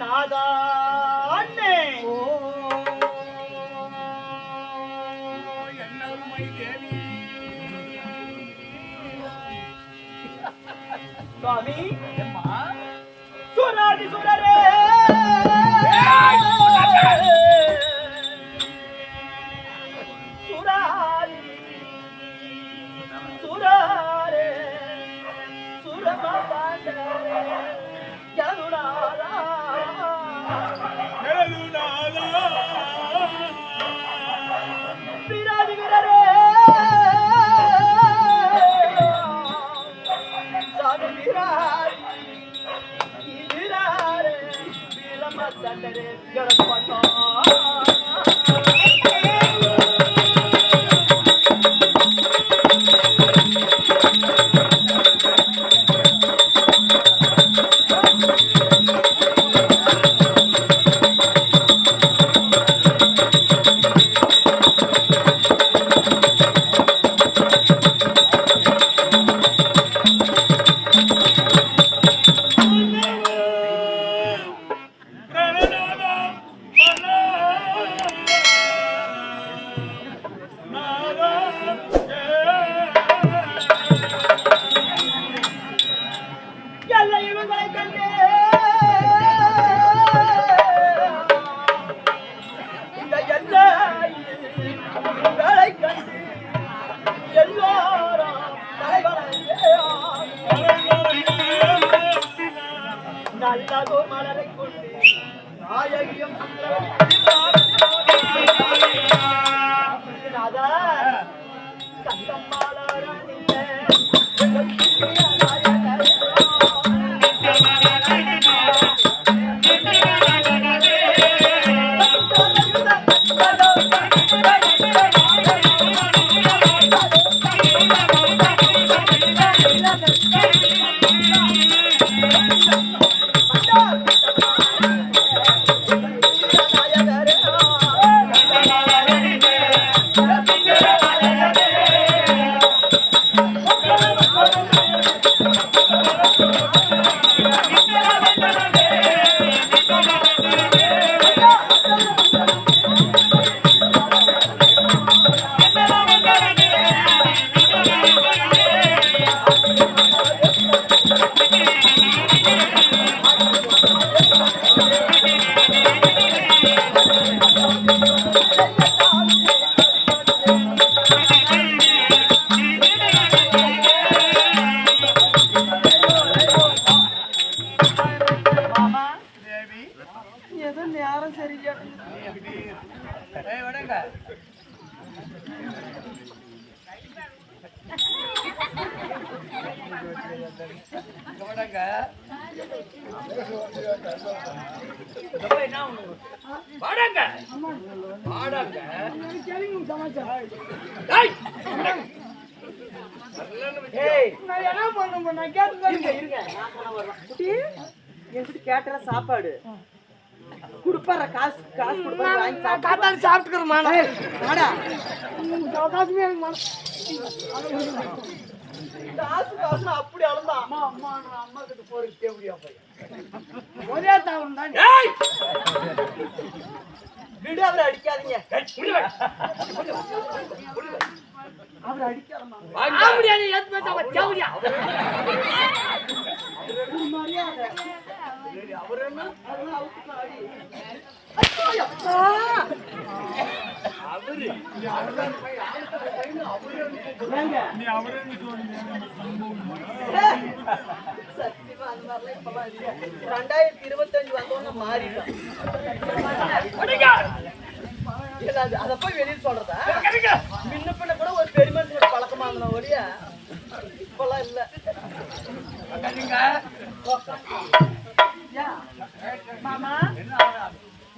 நாதா வீரமத்தண்டரே இவங்களை கண்டு எல்லாரும் நல்லதோ மலரை கொண்டு நாயகியம் சுந்தரம் மாமா இங்க போய் என்ன ஒண்ணு? வாடங்க வாடங்க டேய். ஏய் நான் என்ன பண்ண நான் கேட்டு இருங்க இருங்க. குட்டி என்கிட்ட கேட்டற சாப்பாடு. குடுப்பார? காசு காசு குடுப்பார? காத்தாடி சாப்பிட்டுக்கிறோமா ஏய், வாடா. காசுமே எனக்கு காசு காசு அப்படி அளந்தான் அம்மா அம்மா அம்மா கிட்ட போறதுக்கே முடியாது போய் ஒரே தாவரம் தான். ஏய்! விடு அவரை அடிக்காதீங்க. அவரை. ஆம்படியா நீ ஏத்து பேச வச்சாவடியா மரியாதை. அவர் என்ன அதெல்லாம் அவுத்துட்டு அடி. அவரு ஏங்க? ஏய், சத்தியமா அந்த மாதிரிலாம் இப்பெல்லாம் இல்ல. ரெண்டாயிரத்தி இருபத்தஞ்சு வந்தோன்னு இல்ல, அது- அதை போய் வெளியே சொல்றதா முன்ன பின்ன கூட ஒரு பெரிய மனுஷனோட பழக்கமா இருந்தோம் ஒழிய இப்பெல்லாம் இல்ல? மாமா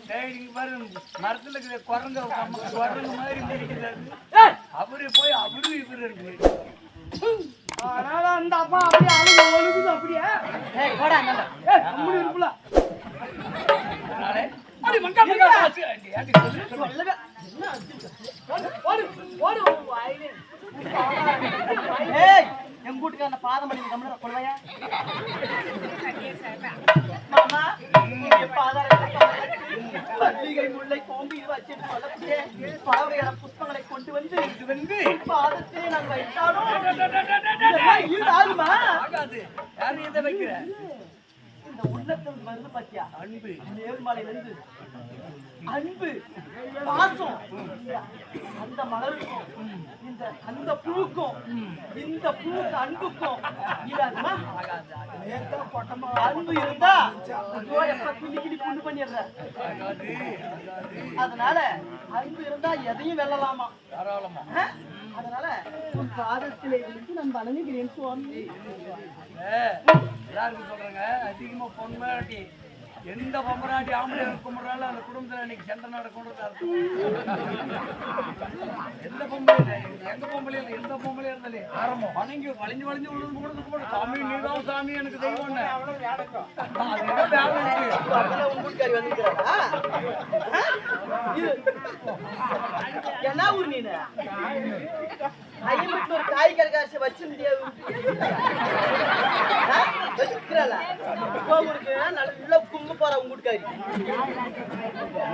டேய், இங்க பாரு, மரத்துல இருக்கிற குரங்கு குரங்கு மாதிரி மிதிக்கிறாரு. அவரு போய் அவரு இவரு இருக்கு. அதனால அந்த அப்பா அப்படியே அழுகு ஒழுகுது அப்படியே ஏய் போடா அந்தாண்ட. ஏய் அம்முடி இருப்புல அதனால, அடி மங்கா மங்கா ஆச்சு. அடி, அடி, சொல்லு, சொல்லு. சொல்லவே என்ன அடிச்சு? ஓடு, பாவையான புஷ்பங்களை கொண்டு வந்து இது வந்து பாதத்திலே நான் வைத்தாலும் இதெல்லாம் ஈடு ஆகாது. யாரு எதை வைக்கிற? இந்த உள்ளத்தில் வந்து பாத்தியா? அன்பு. நேர்மலையில இருந்து அன்பு. பாசம். அந்த மலருக்கும் இந்த அந்த புழுக்கும் இந்த பூக்கு அன்புக்கும் இதாகுமா அன்பு இருந்தா எப்ப கிளி கிளி புண்ணு பண்ணிடுற? அதனால அன்பு இருந்தா எதையும் வெல்லலாமா? தாராளமா அதனால உன் பாதத்திலே விழுந்து நான் வணங்குகிறேன் சுவாமி. எல்லாருக்கும் சொல்றேங்க அதிகமா பொம்மையாட்டி எந்த பொம்மராட்டி ஆம்பளை கும்பிட்றாலும் அந்த குடும்பத்தில் இன்னைக்கு சண்டை நடக்கும்ன்றது அர்த்தம். எந்த பொம்பளை இல்லை, எங்க பொம்பளை இல்லை. எந்த பொம்பளை இருந்தாலே ஆரம்பம். வணங்கி வளைஞ்சு வளைஞ்சு விழுந்து கூட கூட சாமி நீதான் சாமி எனக்கு தெய்வம் என்ன? ஊர் நீனு? ஐயம்பட்டு ஒரு காய்கறி காசு வச்சிருந்தியா வச்சிருக்கிறாளா உங்களுக்கு நல்லா கும்பு போற உங்க வீட்டுக்காரி.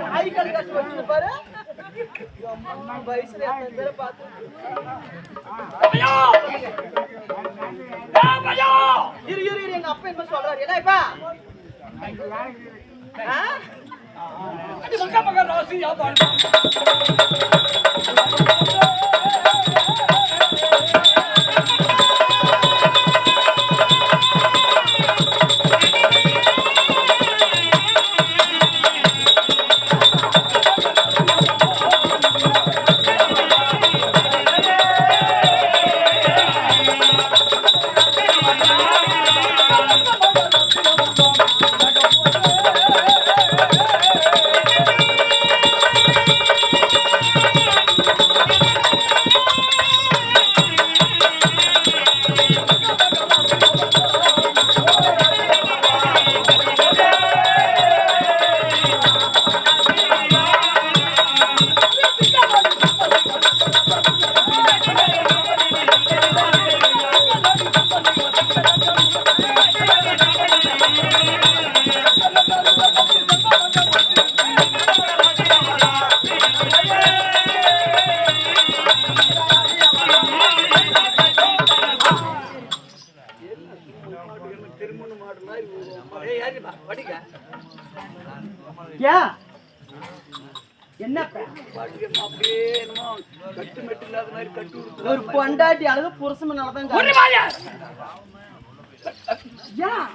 காய்கறி காசு வச்சு பாரு. வயசுல எத்தனை பேரை பார்த்து இரு இரு இரு எங்க அப்பா என்ன சொல்றாரு? என்ன இப்பா! ஆ? மக்கா மக்க மக்க ராசி யாபான் விடுத்து ஒரு பொண்டாட்டி அழகு புருஷன் ஏன்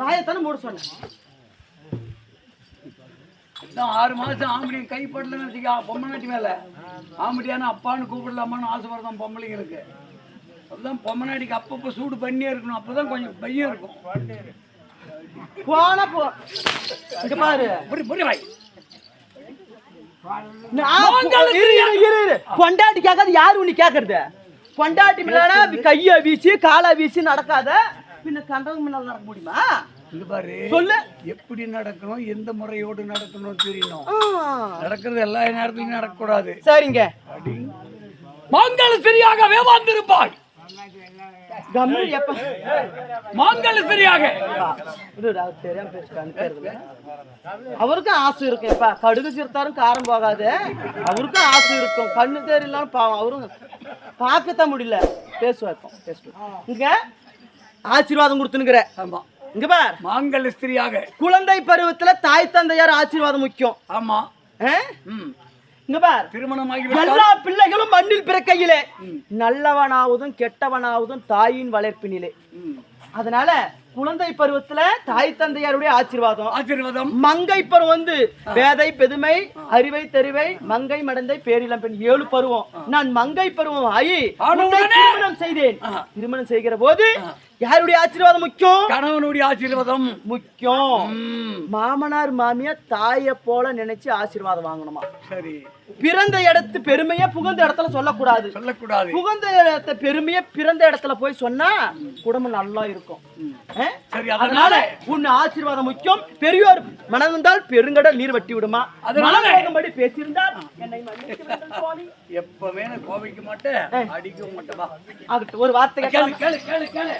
வாயத்தானே மூட சொன்னேன் ஆறு மாசம் ஆம்பளையும் கைப்படலன்னு பொம்மை நாட்டி மேல. ஆம்படியான அப்பான்னு கூப்பிடலாமான்னு ஆசைப்படுறதான் பொம்பளைங்களுக்கு. அதுதான் பொம்மை நாட்டிக்கு அப்பப்போ சூடு பண்ணியே இருக்கணும். அப்பதான் கொஞ்சம் பையன் இருக்கும். போனா போ. இங்க பாரு. புரி புரி வாய். பொண்டாட்டி கேட்காது யாரு உன்னை கேக்குறது? பொண்டாட்டி மேல கைய வீசி காலை வீசி நடக்காத. பின்ன கண்டவங்க முன்னால நடக்க முடியுமா? இங்க பாரு. சொல்லு. எப்படி நடக்கணும் எந்த முறையோடு நடக்கணும் தெரியணும். நடக்கிறது எல்லா நேரத்துலயும் நடக்கக்கூடாது. சரிங்க. மாங்கல சரியாகவே வந்திருப்பாய். கம்மி எப்ப மாங்கல சரியாக. அவருக்கும் ஆசை இருக்கும் எப்ப கடுகு சிறுத்தாரும் காரம் போகாது. அவருக்கும் ஆசை இருக்கும். கண்ணு தெரியலாம் பாவம். அவரும் பார்க்கத்தான் முடியல. பேசுவார் பேசுவார் இங்க ஆசீர்வாதம் கொடுத்துனுக்குற ஆமா. இங்க பார். மாங்கல ஸ்திரியாக குழந்தை பருவத்துல தாய் தந்தையார் ஆசீர்வாதம் முக்கியம். ஆமா. ஆ? திருமணமாகி எல்லா பிள்ளைகளும் மண்ணில் பிறக்கையிலே. நல்லவனாவதும் கெட்டவனாவதும் தாயின் வளர்ப்பினிலே. அதனால குழந்தை பருவத்துல தாய் தந்தையாருடைய ஆசீர்வாதம். ஆசீர்வாதம். மங்கை பருவம் வந்து பேதை பெதுமை அறிவை தெரிவை மங்கை மடந்தை பேரிளம் பெண் ஏழு பருவம். நான் மங்கை பருவம் ஆகி? திருமணம் செய்தேன். திருமணம் செய்கிற போது யாருடைய ஆசீர்வாதம் முக்கியம்? கணவனுடைய ஆசீர்வாதம். முக்கியம். மாமனார் மாமியா தாயை போல நினைச்சு ஆசீர்வாதம் வாங்கணுமா? சரி. பிறந்த இடத்து பெருமையை புகுந்த இடத்துல சொல்லக்கூடாது. சொல்லக்கூடாது. புகுந்த இடத்த பெருமையை பிறந்த இடத்துல போய் சொன்னா குடும்பம் நல்லா இருக்கும். அதனால உன் ஆசீர்வாதம் முக்கியம். பெரியோர் மனம் வந்தால் பெருங்கடல் நீர் வட்டி விடுமா? அதனால- மனப்போகும்படி பேசியிருந்தால் என்னை நான் கோபிக்க மாட்டேன். அடிக்க மாட்டேன். ஆகட்டும், ஒரு வார்த்தை கேளு கேளு கேளு கேளு.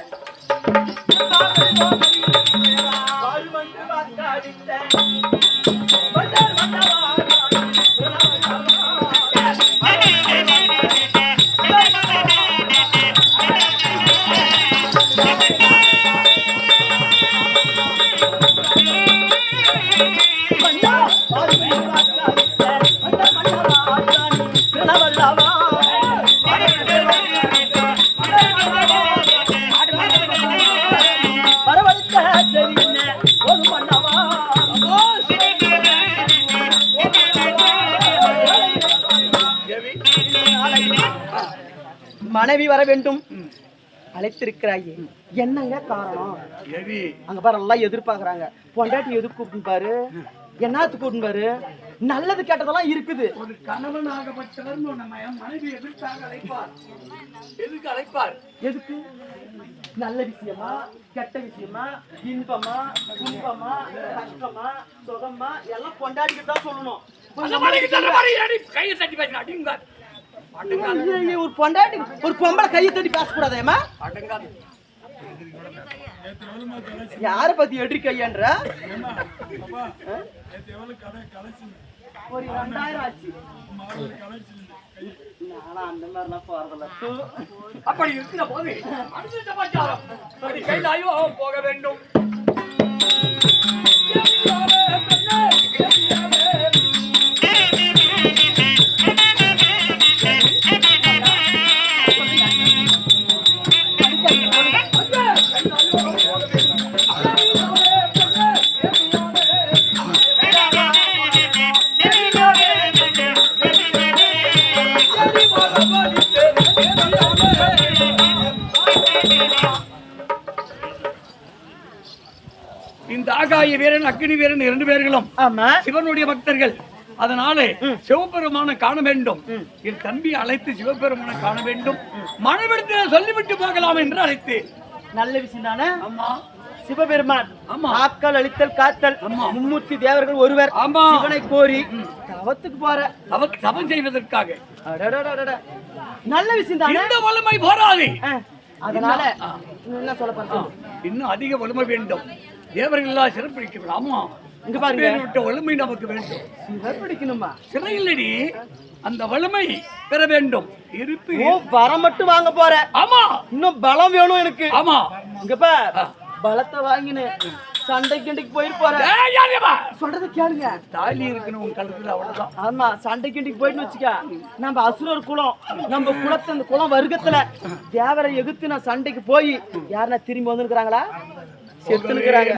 வந்தார் வந்தவாறு மனைவி வர வேண்டும். அழைத்திருக்கிறாயே. என்னங்க காரணம்? அங்க பாரு எல்லாம் எதிர்பார்க்கறாங்க. பொண்டாட்டி எதுக்கு கூப்பிட்டு பாரு? என்னத்துக்கு கூப்பிட்டு பாரு? நல்லது கெட்டதெல்லாம் இருக்குது. ஒரு கணவன் ஆகப்பட்டவர் மனைவி எதற்காக அழைப்பார்? எதுக்கு அழைப்பார்? எதுக்கு? நல்ல விஷயமா? கெட்ட விஷயமா? இன்பமா? துன்பமா? கஷ்டமா? சுகமா? எல்லாம் பொண்டாட்டிக்கு தான் சொல்லணும். கையை தட்டி ஐயே, ஒரு பொண்டாட்டி ஒரு பொம்பளை கையை தட்டி பேசக்கூடாதேம்மா? அடங்காது யார பத்தி எடி கையான்ற? ஒரு ரெண்டாயிரம் ஆச்சு. நானா அந்த மாதிரிலாம் போறதில்ல. அப்படி இருக்கிற போது சமாச்சாரம். போக வேண்டும். ஆகாய வீரன் அக்னி வீரன் இரண்டு பேர்களும் சிவனுடைய பக்தர்கள். அதனாலே சிவபெருமான காண வேண்டும். என் தம்பி அழைத்து சிவபெருமான காண வேண்டும். மனவிடத்தில் சொல்லிவிட்டு போகலாம் என்று அழைத்து. நல்ல விஷயம் தானே? ஆமா. சிவபெருமான். ஆக்கல் அழித்தல் காத்தல். மும்மூர்த்தி தேவர்கள் ஒருவர். சிவனை கோரி தவத்துக்கு போற. தவ தவம் செய்வதற்காக. நல்ல விஷயம் தானே? இந்த வலிமை போராது. அதனால என்ன சொல்லு. இன்னும் அதிக வலிமை வேண்டும். தேவர்கள் எல்லாம் சிறப்பிடிக்க ஆமா. இங்க பாருங்க. விட்ட வலிமை நமக்கு வேண்டும். சிவர் பிடிக்கணுமா சிறையிலடி அந்த வலிமை பெற வேண்டும். இருப்பு ஓ வர மட்டும் வாங்க போற. ஆமா. இன்னும் பலம் வேணும் எனக்கு. ஆமா. இங்க பார். பலத்தை வாங்கினு சண்டை கிண்டைக்கு போயிட்டு போற. ஏய், யாரையம்மா? சொல்றத கேளுங்க. தாலி இருக்கணும் உன் கழுத்துல அவ்வளவுதான். ஆமா சண்டை கிண்டிக்கு போயிட்டு வச்சுக்க. நம்ம அசுரர் குலம் நம்ம குலத்து அந்த குலம் வர்க்கத்துல தேவரை எதிர்த்து நான் சண்டைக்கு போய் யாருன்னா திரும்பி வந்துருக்காங்களா செத்துனுக்குறாங்க